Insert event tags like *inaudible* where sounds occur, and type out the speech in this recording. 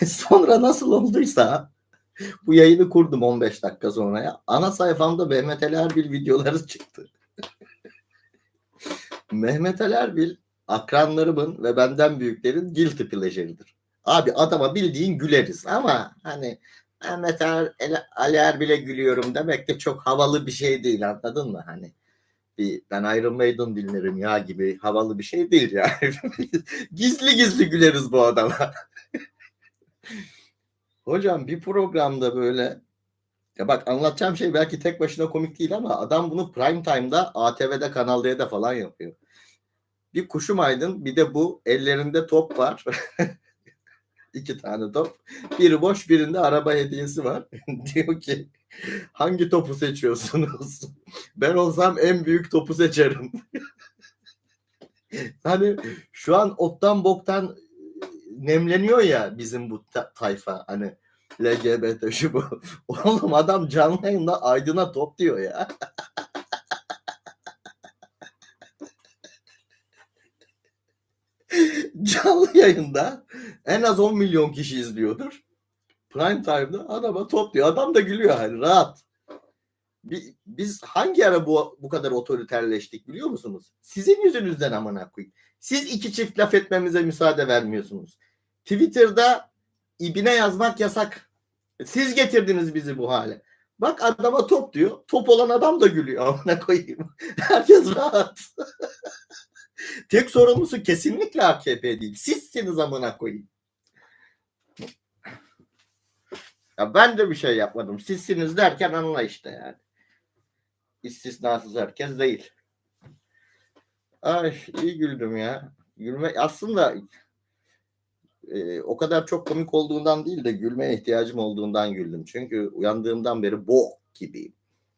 *laughs* sonra nasıl olduysa bu yayını kurdum 15 dakika sonraya. Ana sayfamda Mehmet Ali Erbil videoları çıktı. *laughs* Mehmet Ali Erbil akranlarımın ve benden büyüklerin guilty pleasure'ıdır. Abi adama bildiğin güleriz ama hani Mehmet Er- Ali Erbil'e gülüyorum demek de çok havalı bir şey değil anladın mı? Hani bir ben Iron Maiden dinlerim ya gibi havalı bir şey değil yani. *laughs* gizli gizli güleriz bu adama. *laughs* Hocam bir programda böyle ya bak anlatacağım şey belki tek başına komik değil ama adam bunu prime time'da ATV'de Kanal D'de falan yapıyor. Bir kuşum aydın bir de bu ellerinde top var. *laughs* İki tane top. Biri boş birinde araba hediyesi var. *laughs* Diyor ki hangi topu seçiyorsunuz? Ben olsam en büyük topu seçerim. hani şu an ottan boktan nemleniyor ya bizim bu ta- tayfa hani LGBT şu bu. *laughs* Oğlum adam canlı yayında Aydın'a top diyor ya. *laughs* canlı yayında en az 10 milyon kişi izliyordur. Prime time'da adama top diyor. Adam da gülüyor hani rahat. Bi- Biz hangi ara bu bu kadar otoriterleştik biliyor musunuz? Sizin yüzünüzden amına koyayım. Siz iki çift laf etmemize müsaade vermiyorsunuz. Twitter'da ibine yazmak yasak. Siz getirdiniz bizi bu hale. Bak adama top diyor. Top olan adam da gülüyor. *laughs* Amına koyayım. Herkes rahat. *laughs* Tek sorumlusu kesinlikle AKP değil. Sizsiniz amına koyayım. Ya ben de bir şey yapmadım. Sizsiniz derken anla işte yani. İstisnasız herkes değil. Ay iyi güldüm ya. Gülme aslında e, o kadar çok komik olduğundan değil de gülmeye ihtiyacım olduğundan güldüm. Çünkü uyandığımdan beri bok gibiyim.